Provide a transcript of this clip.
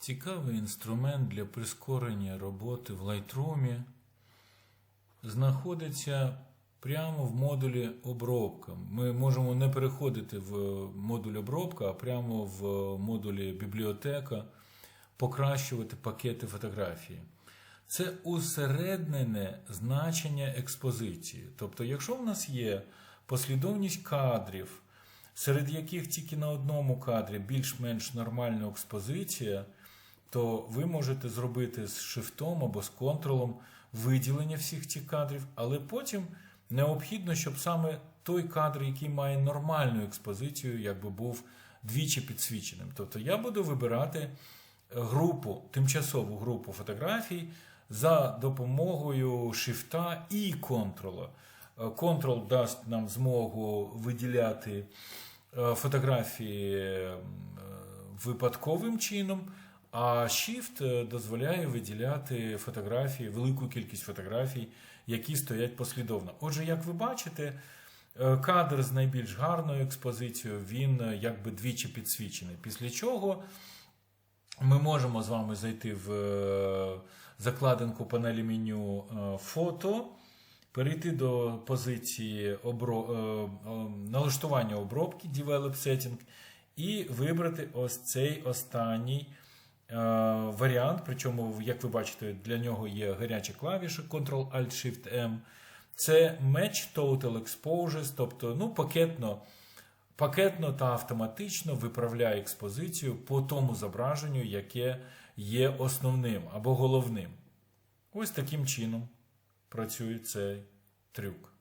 Цікавий інструмент для прискорення роботи в Lightroom знаходиться прямо в модулі обробка. Ми можемо не переходити в модуль обробка, а прямо в модулі бібліотека покращувати пакети фотографії. Це усереднене значення експозиції. Тобто, якщо в нас є послідовність кадрів, серед яких тільки на одному кадрі більш-менш нормальна експозиція, то ви можете зробити з шифтом або з контролом виділення всіх цих кадрів, але потім необхідно, щоб саме той кадр, який має нормальну експозицію, якби був двічі підсвіченим. Тобто я буду вибирати групу, тимчасову групу фотографій за допомогою шифта і контрола. Е, Контрол дасть нам змогу виділяти е, фотографії е, випадковим чином, а Shift е, дозволяє виділяти фотографії, велику кількість фотографій, які стоять послідовно. Отже, як ви бачите, е, кадр з найбільш гарною експозицією, він е, якби двічі підсвічений. Після чого ми можемо з вами зайти в закладинку панелі меню фото, перейти до позиції обро... налаштування обробки Develop Setting і вибрати ось цей останній варіант. Причому, як ви бачите, для нього є гарячі клавіші Ctrl-Alt-Shift-M. Це Match Total Exposures, тобто ну, пакетно пакетно та автоматично виправляє експозицію по тому зображенню, яке є основним або головним. Ось таким чином працює цей трюк.